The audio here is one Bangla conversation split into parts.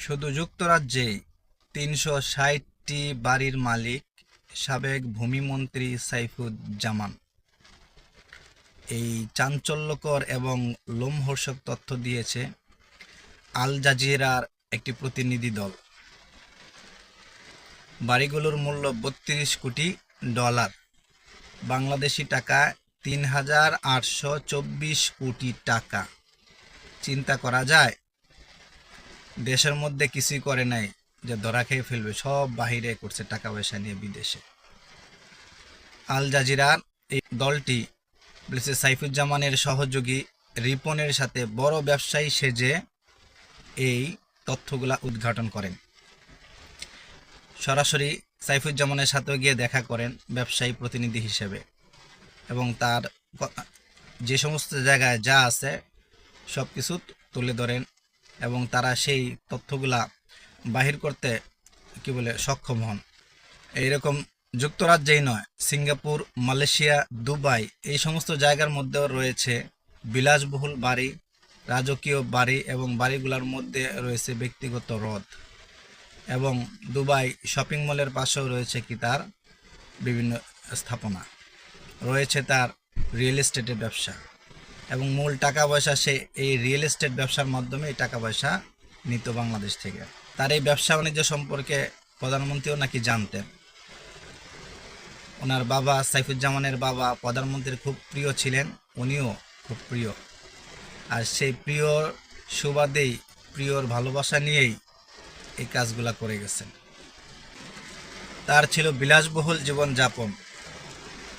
শুধু যুক্তরাজ্যেই তিনশো ষাটটি বাড়ির মালিক সাবেক ভূমিমন্ত্রী সাইফুজ্জামান। এই চাঞ্চল্যকর এবং লোমহর্ষক তথ্য দিয়েছে আল জাজিরার একটি প্রতিনিধি দল। বাড়িগুলোর মূল্য বত্রিশ কোটি ডলার। বাংলাদেশি টাকা তিন হাজার আটশো চব্বিশ কোটি টাকা। চিন্তা করা যায় দেশের মধ্যে কিছুই করে নাই যে ধরা খেয়ে ফেলবে, সব বাহিরে করছে টাকা পয়সা নিয়ে বিদেশে। আল জাজিরার এই দলটি বলেছে, সাইফুজ্জামানের সহযোগী রিপনের সাথে বড় ব্যবসায়ী সেজে এই তথ্যগুলা উদ্ঘাটন করেন। সরাসরি সাইফুজ্জামানের সাথেও গিয়ে দেখা করেন ব্যবসায়ী প্রতিনিধি হিসেবে এবং তার যে সমস্ত জায়গায় যা আছে সব কিছু তুলে ধরেন এবং তারা সেই তথ্যগুলা বাহির করতে, কি বলে, সক্ষম হন। এইরকম যুক্তরাজ্যেই নয়, সিঙ্গাপুর, মালয়েশিয়া, দুবাই, এই সমস্ত জায়গার মধ্যেও রয়েছে বিলাসবহুল বাড়ি, রাজকীয় বাড়ি এবং বাড়িগুলোর মধ্যে রয়েছে ব্যক্তিগত হ্রদ এবং দুবাই শপিং মলের পাশেও রয়েছে কি তার বিভিন্ন স্থাপনা। রয়েছে তার রিয়েল এস্টেটের ব্যবসা। এবং মূল টাকা পয়সা সে এই রিয়েল এস্টেট ব্যবসার মাধ্যমে এই টাকা পয়সা নিত বাংলাদেশ থেকে। তার এই ব্যবসা বাণিজ্য সম্পর্কে প্রধানমন্ত্রীও নাকি জানতেন। ওনার বাবা সাইফুজ্জামানের বাবা প্রধানমন্ত্রীর খুব প্রিয় ছিলেন, উনিও খুব প্রিয়। আর সেই প্রিয় সুবাদেই, প্রিয়র ভালোবাসা নিয়েই এই কাজগুলা করে গেছেন। তার ছিল বিলাসবহুল জীবনযাপন।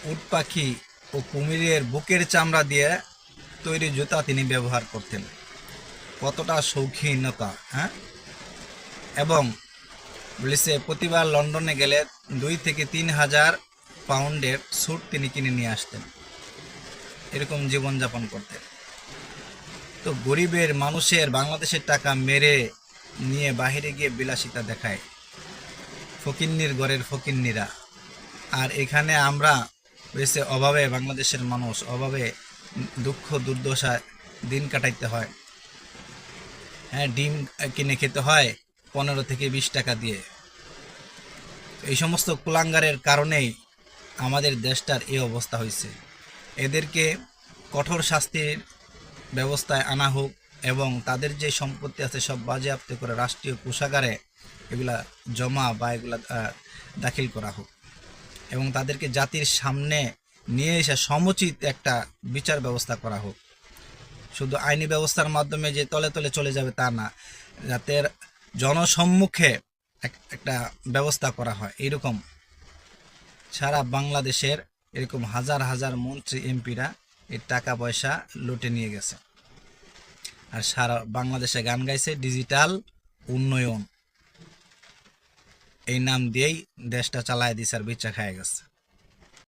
উট পাখি ও কুমিরের বুকের চামড়া দিয়ে তৈরি জুতা তিনি ব্যবহার করতেন। কতটা শৌখিনতা হ্যাঁ? এবং বলেছে প্রতিবার লন্ডনে গেলে দুই থেকে তিন হাজার পাউন্ডের স্যুট তিনি কিনে নিয়ে আসতেন। এরকম জীবনযাপন করতেন। তো গরিবের মানুষের বাংলাদেশের টাকা মেরে নিয়ে বাইরে গিয়ে বিলাসিতা দেখায় ফকিন্নির ঘরের ফকিন্নিরা। আর এখানে আমরা বেশি অভাবে বাংলাদেশের মানুষ, অভাবে দুঃখ দুর্দশায় দিন কাটাইতে হয়। হ্যাঁ ডিম কিনে খেতে হয় পনেরো থেকে বিশ টাকা দিয়ে। এই সমস্ত কুলাঙ্গারের কারণেই আমাদের দেশটার এই অবস্থা হয়েছে। এদেরকে কঠোর শাস্তির ব্যবস্থায় আনা হোক এবং তাদের যে সম্পত্তি আছে সব বাজেয়াপ্ত করে রাষ্ট্রীয় কোষাগারে এগুলা জমা বা এগুলা দাখিল করা হোক। এবং তাদেরকে জাতির সামনে নিয়ে এসে সমুচিত একটা বিচার ব্যবস্থা করা হোক। শুধু আইনি ব্যবস্থার মাধ্যমে যে তলে তলে চলে যাবে তা না, যাতে জনসম্মুখে একটা ব্যবস্থা করা হয়। এরকম সারা বাংলাদেশের এরকম হাজার হাজার মন্ত্রী, এমপিরা এই টাকা পয়সা লুটে নিয়ে গেছে। আর সারা বাংলাদেশে গান গাইছে ডিজিটাল উন্নয়ন। এই নাম দিয়েই দেশটা চালায় দিছে আর বিচার খায় গেছে।